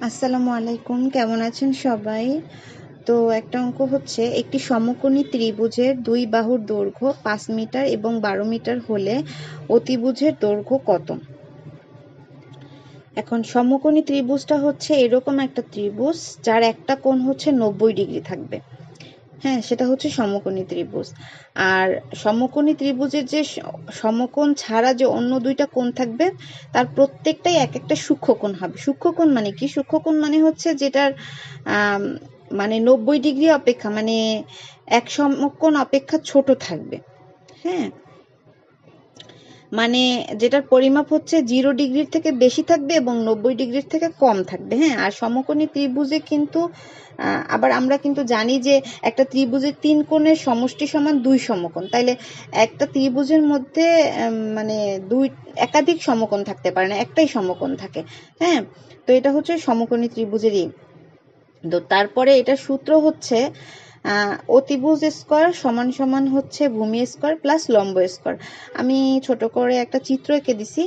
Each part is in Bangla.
আসসালামু আলাইকুম, কেমন আছেন সবাই? তো একটা অঙ্ক হচ্ছে, একটি সমকোণী ত্রিভুজের দুই বাহুর দৈর্ঘ্য পাঁচ মিটার এবং বারো মিটার হলে অতিভুজের দৈর্ঘ্য কত? এখন সমকোণী ত্রিভুজটা হচ্ছে এরকম একটা ত্রিভুজ, যার একটা কোণ হচ্ছে নব্বই ডিগ্রি থাকবে। হ্যাঁ সেটা হচ্ছে সমকোণী ত্রিভুজ। আর সমকোণী ত্রিভুজের যে সমকোণ ছাড়া যে অন্য দুইটা কোণ থাকবে, তার প্রত্যেকটাই এক একটা সূক্ষ্মকোণ হবে। সূক্ষ্মকোণ মানে কি? সূক্ষ্মকোণ মানে হচ্ছে যেটার মানে নব্বই ডিগ্রি অপেক্ষা মানে এক সমকোণ অপেক্ষা ছোট থাকবে। হ্যাঁ মানে যেটার পরিমাপ হচ্ছে জিরো ডিগ্রির থেকে বেশি থাকবে এবং নব্বই ডিগ্রির থেকে কম থাকবে হ্যাঁ? আর সমকোণী ত্রিভুজে কিন্তু আবার আমরা কিন্তু জানি যে একটা ত্রিভুজের তিন কোণের সমষ্টি সমান দুই সমকোণ। তাইলে একটা ত্রিভুজের মধ্যে মানে দুই, একাধিক সমকোণ থাকতে পারে না, একটাই সমকোণ থাকে হ্যাঁ? তো এটা হচ্ছে সমকোণী ত্রিভুজেরই। তো তারপরে এটা সূত্র হচ্ছে অতিভুজ স্কোয়ার সমান সমান হচ্ছে ভূমি স্কোয়ার প্লাস লম্ব স্কোয়ার। আমি ছোট করে একটা চিত্র এঁকে দিছি।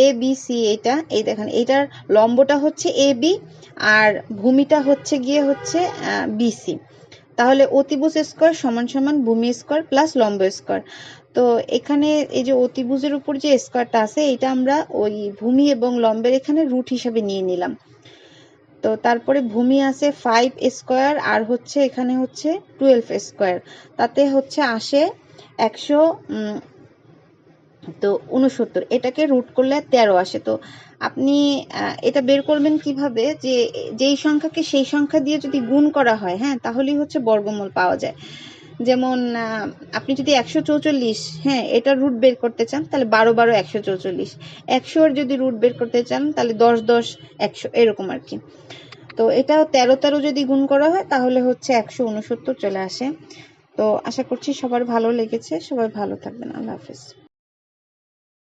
এ বি সি এটা এই দেখেন, এইটার লম্বটা হচ্ছে এ বি আর ভূমিটা হচ্ছে গিয়ে হচ্ছে বিসি তাহলে অতিভুজ স্কোয়ার সমান সমান ভূমি স্কোয়ার প্লাস লম্ব স্কোয়ার। তো এখানে এই যে অতিভুজের উপর যে স্কোয়ারটা আছে এটা আমরা ওই ভূমি এবং লম্বের এখানে রুট হিসাবে নিয়ে নিলাম। তো তারপরে ভূমি আছে ফাইভ স্কোয়ার আর হচ্ছে এখানে হচ্ছে টুয়েলভ স্কোয়ার তাতে হচ্ছে আসে একশো তো উনসত্তর এটাকে রুট করলে তেরো আসে। তো আপনি এটা বের করবেন কীভাবে? যে, যেই সংখ্যাকে সেই সংখ্যা দিয়ে যদি গুণ করা হয় হ্যাঁ তাহলেই হচ্ছে বর্গমূল পাওয়া যায়। যেমন আপনি যদি একশো চৌচল্লিশ হ্যাঁ এটা রুট বের করতে চান, তাহলে বারো বারো একশো চৌচল্লিশ। একশোর যদি রুট বের করতে চান, তাহলে দশ দশ একশো, এরকম আর কি। তো এটা তেরো তেরো যদি গুণ করা হয়, তাহলে হচ্ছে একশো উনসত্তর চলে আসে। তো আশা করছি সবার ভালো লেগেছে। সবাই ভালো থাকবেন। আল্লাহ হাফিজ।